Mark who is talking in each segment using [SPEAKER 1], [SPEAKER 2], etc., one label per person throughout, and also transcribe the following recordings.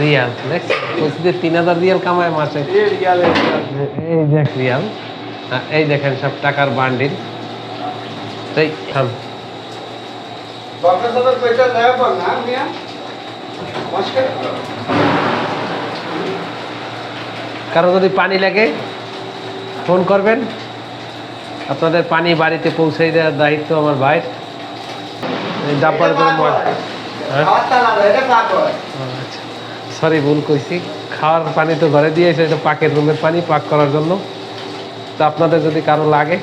[SPEAKER 1] Real বলছি তিন হাজার রিয়াল কামায় মাসে। এই দেখ রিয়াল এই দেখেন সব টাকার বান্ডিল থাম। কারও যদি পানি লাগে ফোন করবেন। আপনাদের পানি বাড়িতে পৌঁছে দেওয়ার দায়িত্ব আমার এই ডাব্বার করে হ্যাঁ। সরি ভুল কইছি। খাওয়ার পানি তো ঘরে দিয়েছে এটা পাকের রুমের পানি পাক করার জন্য। তো আপনাদের যদি কারও লাগে।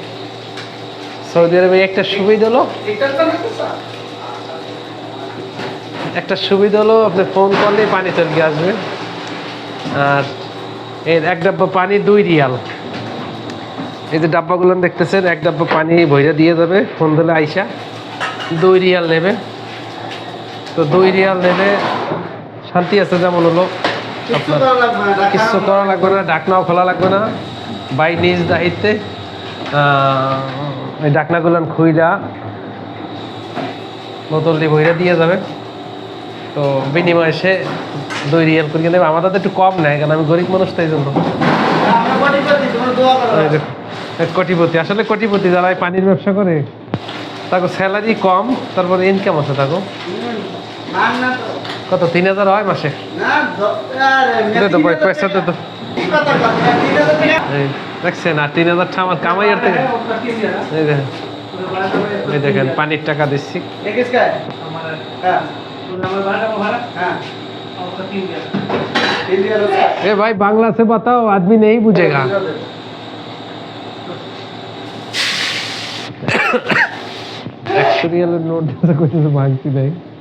[SPEAKER 1] সৌদি আরবে একটা সুবিধা হলো। একটা সুবিধা হলো, আপনি ফোন করলেই পানি চলে আসবে। আর এর এক ডাব্বা পানি দুই রিয়াল। এই যে ডাব্বাগুলো দেখতেছেন, এক ডাব্বা পানি ভইরা দিয়ে যাবে ফোন দিলে আইসা দুই রিয়াল নেবে। তো দুই রিয়াল নেবে শান্তি আছে যেমন হলো আপনার কিছু করা লাগবে না ডাকনাও খোলা লাগবে না। বাই নিজ দায়িত্বে ওই ডাকনাগুলো খুইলা বোতল দিয়ে বইরা দিয়ে যাবে। তো বিনিময়ে সে দুই রিয়াল করে নেবে আমাদের তো একটু কম নেয় কারণ আমি গরিব মানুষ তাই জন্য। এই কোটিপতি আসলে কোটিপতি যারা এই পানির ব্যবসা করে তাকে স্যালারি কম তারপরে ইনকাম আছে তাকে কত তিন হাজার হয় মাসে দে তো ভাই, পয়সা দে তো এই, দেখছেন আর তিন হাজার আমার কামাই আর থেকে এই দেখেন এই দেখেন পানির টাকা দিচ্ছি ए भाई बांग्ला से बताओ आदमी नहीं बुझेगा একশো রিয়ালের নোট দিতে কইতেছে ভাঙতি নাই ওই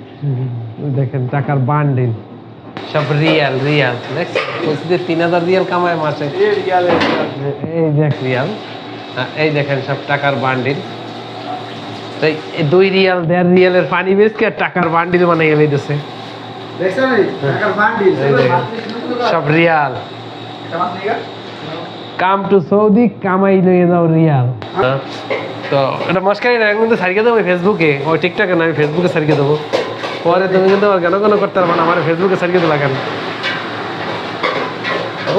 [SPEAKER 1] দেখেন টাকার বান্ডিল সব রিয়াল রিয়াল যে তিন হাজার রিয়াল কামায় মাসে। এই দেখ রিয়াল আর এই দেখেন সব টাকার বান্ডিল তো দুই রিয়াল দেড় রিয়ালের পানি বেচকে আর টাকার বান্ডিল বানাইয়া লইতেছে। এই সব রিয়াল কাম টু সৌদি কামাই লইয়ে যাও রিয়াল তো এটা মস্কারি না কিন্তু সারিয়ে দেবো ফেসবুকে ওই টিকটকে না আমি ফেসবুকে সারিয়ে দেবো। পরে তুমি কিন্তু আমার কেন কেন করতে পারব না আমার ফেসবুকে সারিয়ে দেবো কেন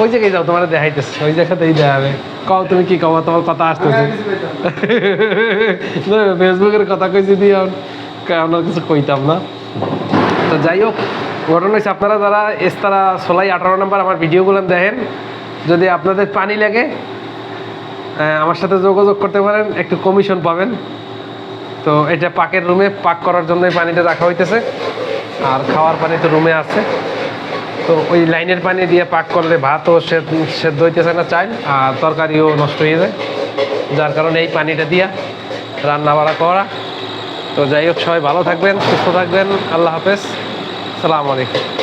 [SPEAKER 1] ওই জায়গায় যাও তোমার দেখাইতেছে ওই জায়গাতেই দেওয়া দেখাবে কও তুমি কি কও তোমার কথা আসতেছে। ফেসবুকের কথা কইছি দিয়ে আমরা কিছু কইতাম না। তো যাই হোক ঘটনা হচ্ছে আপনারা যারা এস্তারা ষোলাই আঠারো নম্বর আমার ভিডিওগুলো দেখেন যদি আপনাদের পানি লাগে আমার সাথে যোগাযোগ করতে পারেন একটু কমিশন পাবেন। তো এটা পাকের রুমে পাক করার জন্যই পানিটা রাখা হইতেছে। আর খাওয়ার পানি তো রুমে আছে। তো ওই লাইনের পানি দিয়ে পাক করলে ভাতও সেদ্ধ হইতেছে না চাই আর তরকারিও নষ্ট হয়ে যায়। যার কারণে এই পানিটা দিয়া রান্না বাড়া করা। তো যাই হোক, সবাই ভালো থাকবেন, সুস্থ থাকবেন। আল্লাহ হাফেজ। সালাম আলাইকুম।